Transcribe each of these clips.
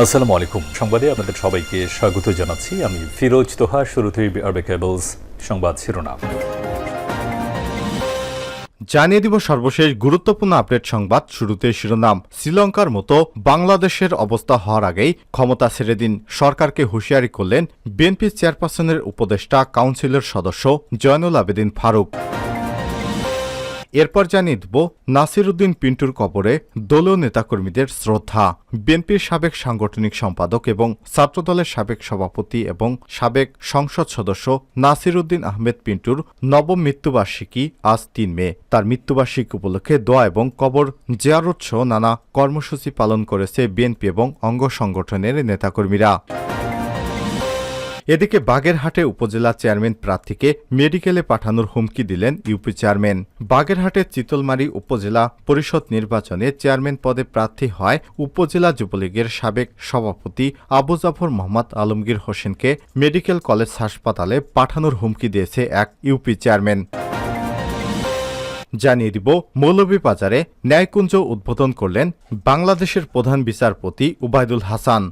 আসসালামু আলাইকুম। সংবাদে আপনাদের সবাইকে স্বাগত জানাচ্ছি। আমি ফিরোজ তোহা, শুরুতেই আরবে কেবলস সংবাদ শিরোনাম। জানিয়ে দিব সর্বশেষ গুরুত্বপূর্ণ আপডেট সংবাদ শুরুতে শিরোনাম। শ্রীলঙ্কার মতো বাংলাদেশের অবস্থা হওয়ার আগেই ক্ষমতা ছেড়ে দিন সরকারকে হুঁশিয়ারি করলেন বিএনপি চেয়ারপারসনের উপদেষ্টা কাউন্সিলের সদস্য জয়নুল আবেদিন ফারুক। এরপর জানিয়ে দেব নাসির উদ্দিন পিন্টুর কবরে দলীয় নেতাকর্মীদের শ্রদ্ধা। বিএনপির সাবেক সাংগঠনিক সম্পাদক এবং ছাত্রদলের সাবেক সভাপতি এবং সাবেক সংসদ সদস্য নাসির উদ্দিন আহমেদ পিন্টুর নবম মৃত্যুবার্ষিকী আজ তিন মে। তার মৃত্যুবার্ষিকী উপলক্ষে দোয়া এবং কবর জিয়ারত সহ নানা কর্মসূচি পালন করেছে বিএনপি এবং অঙ্গ সংগঠনের নেতাকর্মীরা। এদিকে বাগেরহাটে উপজেলা চেয়ারম্যান প্রার্থীকে মেডিকেলে পাঠানোর হুমকি দিলেন ইউপি চেয়ারম্যান। বাগেরহাটের চিতলমারি উপজেলা পরিষদ নির্বাচনে চেয়ারম্যান পদে প্রার্থী হয় উপজেলা যুবলীগের সাবেক সভাপতি আবু জাফর মোহাম্মদ আলমগীর হোসেনকে মেডিকেল কলেজ হাসপাতালে পাঠানোর হুমকি দিয়েছে এক ইউপি চেয়ারম্যান। জানিয়ে দিব, মৌলভীবাজারে ন্যায়কুঞ্জ উদ্বোধন করলেন বাংলাদেশের প্রধান বিচারপতি উবায়দুল হাসান।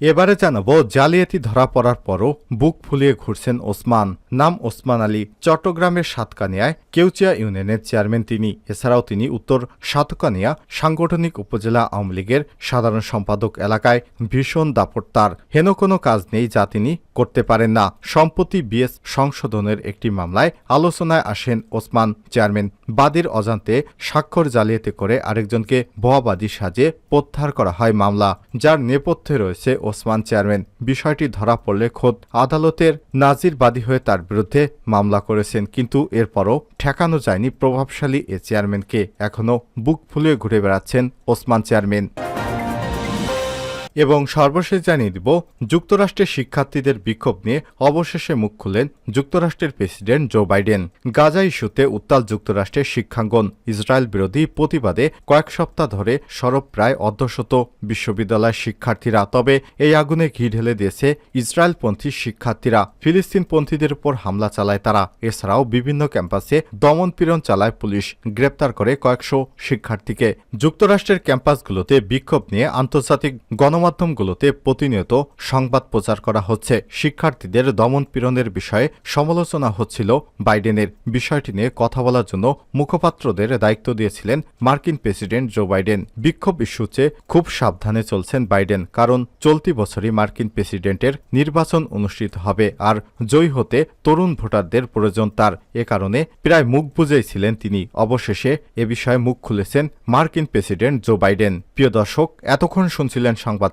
এবারে জানাব, জালিয়াতি ধরা পড়ার পরও বুক ফুলিয়ে ঘুরছেন ওসমান। নাম ওসমান আলী, চট্টগ্রামের সাতকানিয়ায় কেউচিয়া ইউনিয়নের চেয়ারম্যান তিনি। এছাড়াও তিনি উত্তর সাতকানিয়া সাংগঠনিক উপজেলা আওয়ামী লীগের সাধারণ সম্পাদক এলাকায় ভীষণ দাপট তার। হেন কোনো কাজ নেই যা তিনি করতে পারেন না। সম্প্রতি বিএস সংশোধনের একটি মামলায় আলোচনায় আসেন ওসমান। চেয়ারম্যান বাদীর অজান্তে স্বাক্ষর জালিয়াতি করে আরেকজনকে ভুয়াবাদী সাজে প্রত্যাহার করা হয় মামলা, যার নেপথ্যে রয়েছে ওসমান চেয়ারম্যান। বিষয়টি ধরা পড়লে খোদ আদালতের নাজিরবাদী হয়ে তার বিরুদ্ধে মামলা করেছেন, কিন্তু এরপরও ঠেকানো যায়নি প্রভাবশালী এ চেয়ারম্যানকে। এখনও বুক ফুলিয়ে ঘুরে বেড়াচ্ছেন ওসমান চেয়ারম্যান। এবং সর্বশেষ জানিয়ে দিব, যুক্তরাষ্ট্রের শিক্ষার্থীদের বিক্ষোভ নিয়ে অবশেষে মুখ খুললেন যুক্তরাষ্ট্রের প্রেসিডেন্ট জো বাইডেন। গাজা ইস্যুতে উত্তাল যুক্তরাষ্ট্রের শিক্ষাঙ্গন ইসরায়েল বিরোধী প্রতিবাদে কয়েক সপ্তাহ ধরে সরব প্রায় অর্ধশত বিশ্ববিদ্যালয়ের শিক্ষার্থীরা। তবে এই আগুনে ঘি ঢেলে দিয়েছে ইসরায়েলপন্থী শিক্ষার্থীরা। ফিলিস্তিনপন্থীদের উপর হামলা চালায় তারা। এছাড়াও বিভিন্ন ক্যাম্পাসে দমনপীড়ন চালায় পুলিশ। গ্রেপ্তার করে কয়েকশো শিক্ষার্থীকে। যুক্তরাষ্ট্রের ক্যাম্পাসগুলোতে বিক্ষোভ নিয়ে আন্তর্জাতিক গণমাধ্যমগুলোতে প্রতিনিয়ত সংবাদ প্রচার করা হচ্ছে। শিক্ষার্থীদের দমন পীড়নের বিষয়ে সমালোচনা হচ্ছিল বাইডেনের। বিষয়টি নিয়ে কথা বলার জন্য মুখপাত্রদের দায়িত্ব দিয়েছিলেন মার্কিন প্রেসিডেন্ট জো বাইডেন। বিক্ষোভ ইস্যুতে খুব সাবধানে চলছেন বাইডেন, কারণ চলতি বছরই মার্কিন প্রেসিডেন্টের নির্বাচন অনুষ্ঠিত হবে আর জয়ী হতে তরুণ ভোটারদের প্রয়োজন তার। এ কারণে প্রায় মুখ বুঝেই ছিলেন তিনি। অবশেষে এ বিষয়ে মুখ খুলেছেন মার্কিন প্রেসিডেন্ট জো বাইডেন। প্রিয় দর্শক, এতক্ষণ শুনছিলেন সংবাদ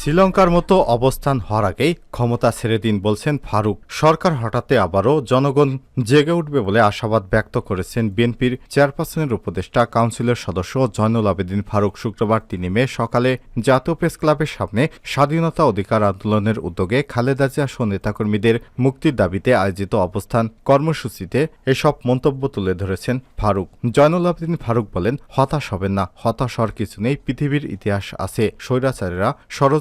শ্রীলঙ্কার মতো অবস্থান হওয়ার আগেই ক্ষমতা ছেড়ে দিন বলছেন ফারুক। সরকার হঠাতে আবারও জনগণ জেগে উঠবে বলে আশাবাদ ব্যক্ত করেছেন বিএনপির চেয়ারপারসনের উপদেষ্টা, কাউন্সিলের সদস্য জয়নুল আবেদিন ফারুক। শুক্রবার তিনি মে সকালে জাতীয় প্রেস ক্লাবের সামনে স্বাধীনতা অধিকার আন্দোলনের উদ্যোগে খালেদা জিয়া সহ নেতাকর্মীদের মুক্তির দাবিতে আয়োজিত অবস্থান কর্মসূচিতে এসব মন্তব্য তুলে ধরেছেন ফারুক। জয়নুল আবেদিন ফারুক বলেন, হতাশ হবেন না, হতাশ হওয়ার কিছু নেই, পৃথিবীর ইতিহাস আছে। স্বৈরাচারীরা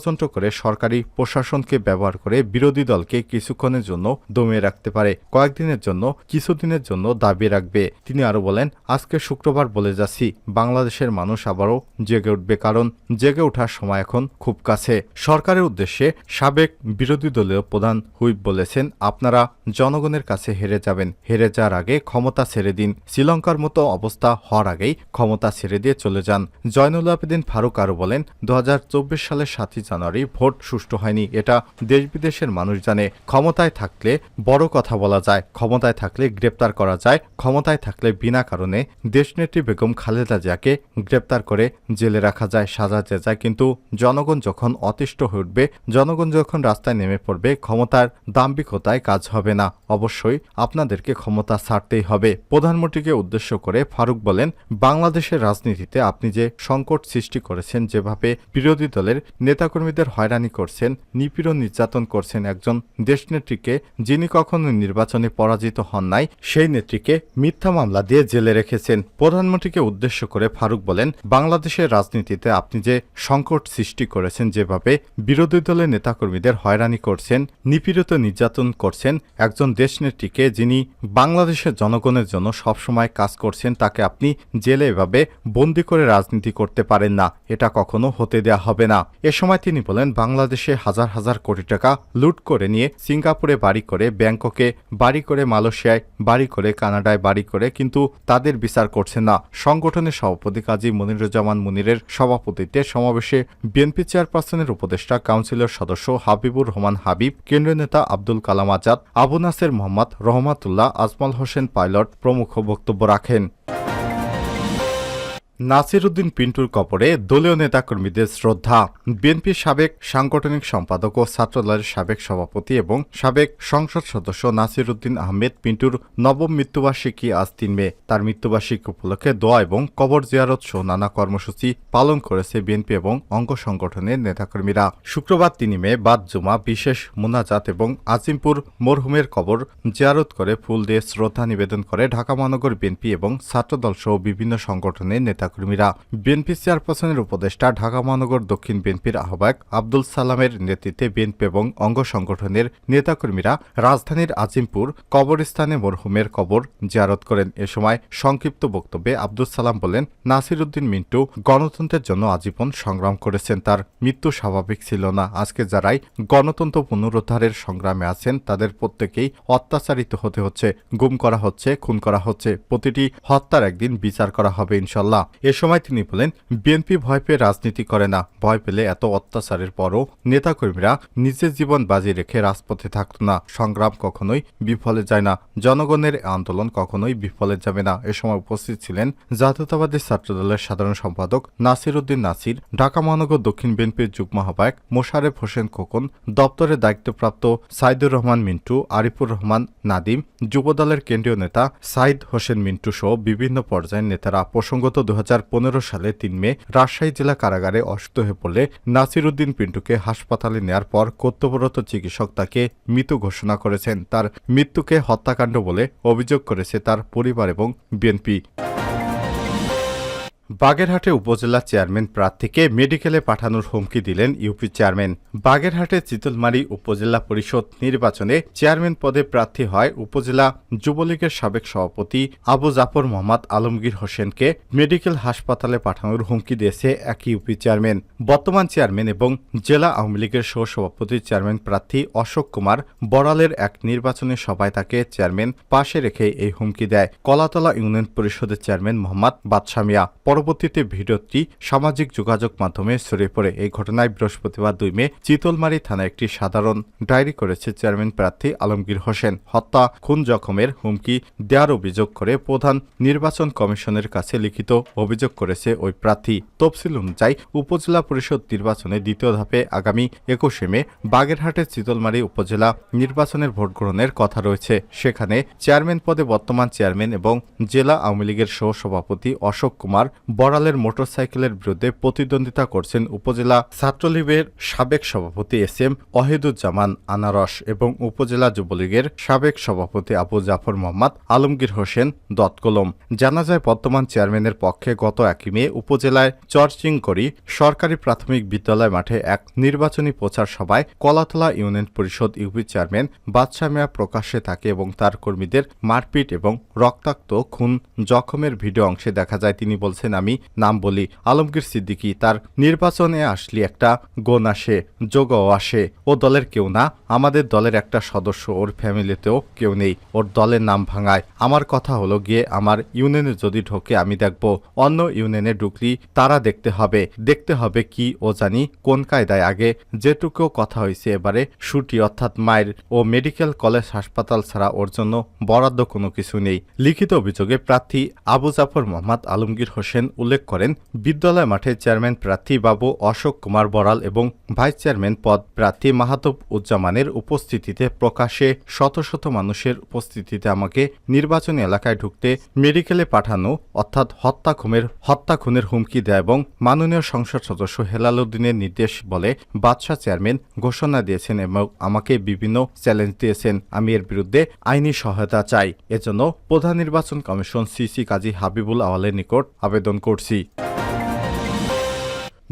ষড়যন্ত্র করে সরকারি প্রশাসনকে ব্যবহার করে বিরোধী দলকে কিছুক্ষণের জন্য দমিয়ে রাখতে পারে। কয়েকদিনের জন্য, কিছুদিনের জন্য দাবি রাখবে। তিনি আরও বলেন, আজকে শুক্রবার বলে যাচ্ছি, বাংলাদেশের মানুষ আবারও জেগে উঠবে কারণ জেগে ওঠার সময় এখন খুব কাছে। সরকারের উদ্দেশ্যে সাবেক বিরোধী দলীয় প্রধান হুইপ বলেছেন, আপনারা জনগণের কাছে হেরে যাবেন। হেরে যাওয়ার আগে ক্ষমতা ছেড়ে দিন। শ্রীলঙ্কার মতো অবস্থা হওয়ার আগেই ক্ষমতা ছেড়ে দিয়ে চলে যান। জয়নুল আবেদিন ফারুক আরও বলেন, দু হাজার চব্বিশ সালের সাতই জানুয়ারি ভোট সুষ্ঠু হয়নি। এটা দেশ বিদেশের মানুষ জানে। ক্ষমতায় থাকলে বড় কথা বলা যায়। ক্ষমতায় থাকলে গ্রেপ্তার করা যায়। ক্ষমতায় থাকলে বিনা কারণে দেশনেত্রী বেগম খালেদা জিয়াকে গ্রেপ্তার করে জেলে রাখা যায় সাজাতে যায়। কিন্তু জনগণ যখন অতিষ্ঠ হয়ে উঠবে, জনগণ যখন রাস্তায় নেমে পড়বে, ক্ষমতার দাম্ভিকতায় কাজ হবে না। অবশ্যই আপনাদেরকে ক্ষমতা ছাড়তেই হবে। প্রধানমন্ত্রীকে উদ্দেশ্য করে ফারুক বলেন, বাংলাদেশের রাজনীতিতে আপনি যে সংকট সৃষ্টি করেছেন, যেভাবে বিরোধী দলের নেতাকর্মী নেতাকর্মীদের হয়রানি করছেন, নিপীড়ন নির্যাতন করছেন একজন দেশনেত্রীকে, যিনি কখনো নির্বাচনে পরাজিত হন নাই, সেই নেত্রীকে মিথ্যা মামলা দিয়ে জেলে রেখেছেন। প্রধানমন্ত্রীকে উদ্দেশ্য করে ফারুক বলেন, বাংলাদেশের রাজনীতিতে আপনি যে সংকট সৃষ্টি করেছেন যেভাবে, বিরোধী দলের নেতাকর্মীদের হয়রানি করছেন, নিপীড়িত নির্যাতন করছেন একজন দেশনেত্রীকে, যিনি বাংলাদেশের জনগণের জন্য সবসময় কাজ করছেন, তাকে আপনি জেলে এভাবে বন্দি করে রাজনীতি করতে পারেন না। এটা কখনো হতে দেয়া হবে না। এ সময় তিনি বলেন, বাংলাদেশে হাজার হাজার কোটি টাকা লুট করে নিয়ে সিঙ্গাপুরে বাড়ি করে, ব্যাংককে বাড়ি করে, মালয়েশিয়ায় বাড়ি করে, কানাডায় বাড়ি করে, কিন্তু তাদের বিচার করছে না। সংগঠনের সভাপতি কাজী মনিরুজ্জামান মুনিরের সভাপতিত্বে সমাবেশে বিএনপি চেয়ারপারসনের উপদেষ্টা, কাউন্সিলর সদস্য হাবিবুর রহমান হাবিব, কেন্দ্রীয় নেতা আব্দুল কালাম আজাদ, আবু নাসের মোহাম্মদ রহমাতুল্লাহ, আজমল হোসেন পাইলট প্রমুখ বক্তব্য রাখেন। নাসিরুদ্দিন পিন্টুর কবরে দলীয় নেতাকর্মীদের শ্রদ্ধা। বিএনপির সাবেক সাংগঠনিক সম্পাদক ও ছাত্রদলের সাবেক সভাপতি এবং সাবেক সংসদ সদস্য নাসিরুদ্দিন আহমেদ পিন্টুর নবম মৃত্যুবার্ষিকী আজ তিন মে। তার মৃত্যুবার্ষিকী উপলক্ষে দোয়া এবং কবর জিয়ারত সহ নানা কর্মসূচি পালন করেছে বিএনপি এবং অঙ্গ সংগঠনের নেতাকর্মীরা। শুক্রবার তিন মে বাদ জুমা, বিশেষ মোনাজাত এবং আজিমপুর মরহুমের কবর জিয়ারত করে ফুল দিয়ে শ্রদ্ধা নিবেদন করে ঢাকা মহানগর বিএনপি এবং ছাত্রদল সহ বিভিন্ন সংগঠনের নেতাকর্মীরা বিএনপি চেয়ারপারসনের উপদেষ্টা ঢাকা মহানগর দক্ষিণ বিএনপির আহ্বায়ক আব্দুল সালামের নেতৃত্বে বিএনপি এবং অঙ্গ সংগঠনের নেতাকর্মীরা রাজধানীর আজিমপুর কবরস্থানে মরহুমের কবর জিয়ারত করেন। এ সময় সংক্ষিপ্ত বক্তব্যে আব্দুল সালাম বলেন নাসির উদ্দিন মিন্টু গণতন্ত্রের জন্য আজীবন সংগ্রাম করেছেন, তার মৃত্যু স্বাভাবিক ছিল না। আজকে যারাই গণতন্ত্র পুনরুদ্ধারের সংগ্রামে আছেন, তাদের প্রত্যেকেই অত্যাচারিত হতে হচ্ছে, গুম করা হচ্ছে, খুন করা হচ্ছে, প্রতিটি হত্যার একদিন বিচার করা হবে ইনশাল্লাহ। এ সময় তিনি বলেন, বিএনপি ভয় পেয়ে রাজনীতি করে না। ভয় পেলে এত অত্যাচারের পরও নেতাকর্মীরা নিজের জীবন বাজি রেখে রাজপথে থাকত না। সংগ্রাম কখনোই বিফলে যায় না। জনগণের আন্দোলন কখনোই বিফলে যাবে না। এ সময় উপস্থিত ছিলেন জাতীয়তাবাদী ছাত্রদলের সাধারণ সম্পাদক নাসির উদ্দিন নাসির, ঢাকা মহানগর দক্ষিণ বিএনপির যুগ্ম আহ্বায়ক মোশারেফ হোসেন খোকন দপ্তরের দায়িত্বপ্রাপ্ত সাইদুর রহমান মিন্টু, আরিফুর রহমান নাদিম, যুবদলের কেন্দ্রীয় নেতা সাইদ হোসেন মিন্টু সহ বিভিন্ন পর্যায়ের নেতারা প্রসঙ্গত দু সালে তিন মে রাজশাহী জেলা কারাগারে অসুস্থ হয়ে পড়লে নাসির উদ্দিন পিন্টুকে হাসপাতালে নেয়ার পর কর্তব্যরত চিকিৎসক তাকে মৃত ঘোষণা করেছেন। তার মৃত্যুকে হত্যাকাণ্ড বলে অভিযোগ করেছে তার পরিবার এবং বিএনপি। বাগেরহাটে উপজেলা চেয়ারম্যান প্রার্থীকে মেডিকেলে পাঠানোর হুমকি দিলেন ইউপি চেয়ারম্যান। বাগেরহাটে চিতলমারি উপজেলা পরিষদ নির্বাচনে চেয়ারম্যান পদে প্রার্থী হয় উপজেলা যুবলীগের সাবেক সভাপতি আবু জাফর মোহাম্মদ আলমগীর হোসেনকে মেডিকেল হাসপাতালে পাঠানোর হুমকি দিয়েছে এক ইউপি চেয়ারম্যান। বর্তমান চেয়ারম্যান এবং জেলা আওয়ামী লীগের সহ সভাপতি চেয়ারম্যান প্রার্থী অশোক কুমার বড়ালের এক নির্বাচনী সভায় তাকে চেয়ারম্যান পাশে রেখে এই হুমকি দেয়। কলাতলা ইউনিয়ন পরিষদের চেয়ারম্যান মোহাম্মদ বাদশামিয়া পরবর্তীতে ভিডিওটি সামাজিক যোগাযোগ মাধ্যমে ছড়িয়ে পড়ে। এই ঘটনায় বৃহস্পতিবার দুই মে চিতলমারি থানায় একটি সাধারণ ডায়েরি করেছে চেয়ারম্যান প্রার্থী আলমগীর হোসেন। হত্যা, খুন জখমের হুমকি দেওয়ার অভিযোগ করে প্রধান নির্বাচন কমিশনের কাছে লিখিত অভিযোগ করেছে ওই প্রার্থী। তফসিল অনুযায়ী উপজেলা পরিষদ নির্বাচনে দ্বিতীয় ধাপে আগামী একুশে মে বাগেরহাটের চিতলমারি উপজেলা নির্বাচনের ভোট গ্রহণের কথা রয়েছে। সেখানে চেয়ারম্যান পদে বর্তমান চেয়ারম্যান এবং জেলা আওয়ামী লীগের সহ সভাপতি অশোক কুমার বড়ালের মোটরসাইকেলের বিরুদ্ধে প্রতিদ্বন্দ্বিতা করছেন উপজেলা ছাত্রলীগের সাবেক সভাপতি এস এম ওয়াহিদুজ্জামান আনারস এবং উপজেলা যুবলীগের সাবেক সভাপতি আবু জাফর মোহাম্মদ আলমগীর হোসেন দতকলম জানা যায়, বর্তমান চেয়ারম্যানের পক্ষে গত একই মে উপজেলায় চরচিংকড়ি সরকারি প্রাথমিক বিদ্যালয় মাঠে এক নির্বাচনী প্রচার সভায় Kalatala union Parishad UP chairman Badshah Mia প্রকাশ্যে থাকে এবং তার কর্মীদের মারপিট এবং রক্তাক্ত খুন জখমের ভিডিও অংশে দেখা যায়। তিনি বলছেন আমি নাম বলি আলমগীর সিদ্দিকী। তার নির্বাচনে আসলে একটা গোন আসে, যোগও আসে। ও দলের কেউ না, আমাদের দলের একটা সদস্য। ওর ফ্যামিলিতেও কেউ নেই। ওর দলের নাম ভাঙায়। আমার কথা হলো গিয়ে আমার ইউনিয়নে যদি ঢোকে, আমি দেখব। অন্য ইউনিয়নে ঢুকলি তারা দেখতে হবে। দেখতে হবে কি ও জানি কোন কায়দায়। আগে যেটুকু কথা হয়েছে এবারে ছুটি অর্থাৎ মায়ের ও মেডিকেল কলেজ হাসপাতাল ছাড়া ওর জন্য বরাদ্দ কোনো কিছু নেই। লিখিত অভিযোগে প্রার্থী আবু জাফর মোহাম্মদ আলমগীর হোসেন উল্লেখ করেন, বিদ্যালয় মাঠে চেয়ারম্যান প্রার্থী বাবু অশোক কুমার বড়াল এবং ভাইস চেয়ারম্যান পদ প্রার্থী মাহাতব উজ্জামানের উপস্থিতিতে প্রকাশ্যে শত শত মানুষের উপস্থিতিতে আমাকে নির্বাচনী এলাকায় ঢুকতে মেডিকেলে পাঠানো, অর্থাৎ হত্যা খুনের হত্যা খুনের হুমকি দেয় এবং মাননীয় সংসদ সদস্য হেলালুদ্দিনের নির্দেশ বলে বাদশাহ চেয়ারম্যান ঘোষণা দিয়েছেন এবং আমাকে বিভিন্ন চ্যালেঞ্জ দিয়েছেন। আমি এর বিরুদ্ধে আইনি সহায়তা চাই। এজন্য প্রধান নির্বাচন কমিশন সিসি কাজী হাবিবুল আওয়ালের নিকট আবেদন করছি।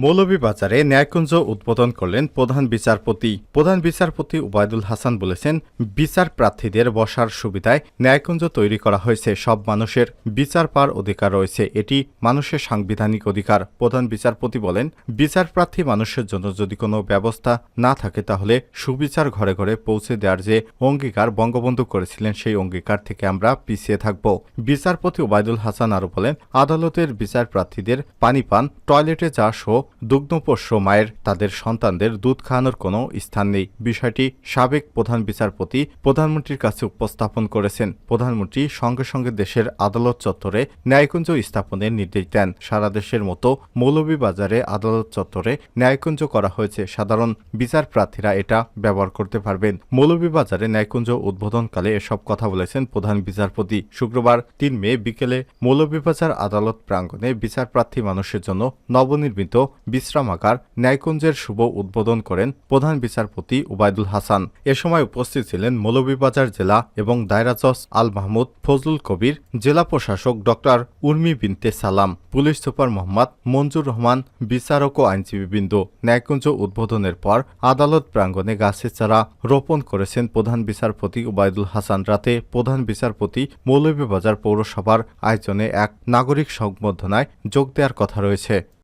মৌলভীবাজারে ন্যায়কুঞ্জ উদ্বোধন করলেন প্রধান বিচারপতি। প্রধান বিচারপতি ওবায়দুল হাসান বলেছেন, বিচার প্রার্থীদের বসার সুবিধায় ন্যায়কুঞ্জ তৈরি করা হয়েছে, সব মানুষের বিচার পাওয়ার অধিকার রয়েছে, এটি মানুষের সাংবিধানিক অধিকার। প্রধান বিচারপতি বলেন, বিচার প্রার্থী মানুষের জন্য যদি কোনো ব্যবস্থা না থাকে, তাহলে সুবিচার ঘরে ঘরে পৌঁছে দেওয়ার যে অঙ্গীকার বঙ্গবন্ধু করেছিলেন, সেই অঙ্গীকার থেকে আমরা পিছিয়ে থাকব। বিচারপতি ওবায়দুল হাসান আরও বলেন, আদালতের বিচার প্রার্থীদের পানি পান, টয়লেটে যাওয়া সহ দুগ্ধপোষ্য মায়ের, তাদের সন্তানদের দুধ খাওয়ানোর কোনো স্থান নেই। বিষয়টি সাবেক প্রধান বিচারপতি, প্রধানমন্ত্রীর কাছে উপস্থাপন করেছেন। প্রধানমন্ত্রী সঙ্গে সঙ্গে দেশের আদালত চত্বরে ন্যায়কুঞ্জ স্থাপনের নির্দেশ দেন। সারা দেশের মতো মৌলভীবাজারে আদালত চত্বরে ন্যায়কুঞ্জ করা হয়েছে। সাধারণ বিচার প্রার্থীরা এটা ব্যবহার করতে পারবেন। মৌলভীবাজারে ন্যায়কুঞ্জ উদ্বোধনকালে এসব কথা বলেছেন প্রধান বিচারপতি। শুক্রবার তিন মে বিকেলে মৌলভীবাজার আদালত প্রাঙ্গণে বিচার প্রার্থী মানুষের জন্য নবনির্মিত বিশ্রামাগার ন্যায়কুঞ্জের শুভ উদ্বোধন করেন প্রধান বিচারপতি ওবায়দুল হাসান। এ সময় উপস্থিত ছিলেন মৌলভীবাজার জেলা এবং দায়রা আল মাহমুদ, ফজলুল কবির, জেলা প্রশাসক doctor Urmi Binte Salam, police super Mohammad Manzur Rahman, বিচারক ও আইনজীবীবৃন্দ। ন্যায়কুঞ্জ উদ্বোধনের পর আদালত প্রাঙ্গণে গাছের চারা রোপণ করেছেন প্রধান বিচারপতি ওবায়দুল হাসান। রাতে প্রধান বিচারপতি মৌলভীবাজার পৌরসভার আয়োজনে এক নাগরিক সংবর্ধনায় যোগ দেওয়ার কথা রয়েছে।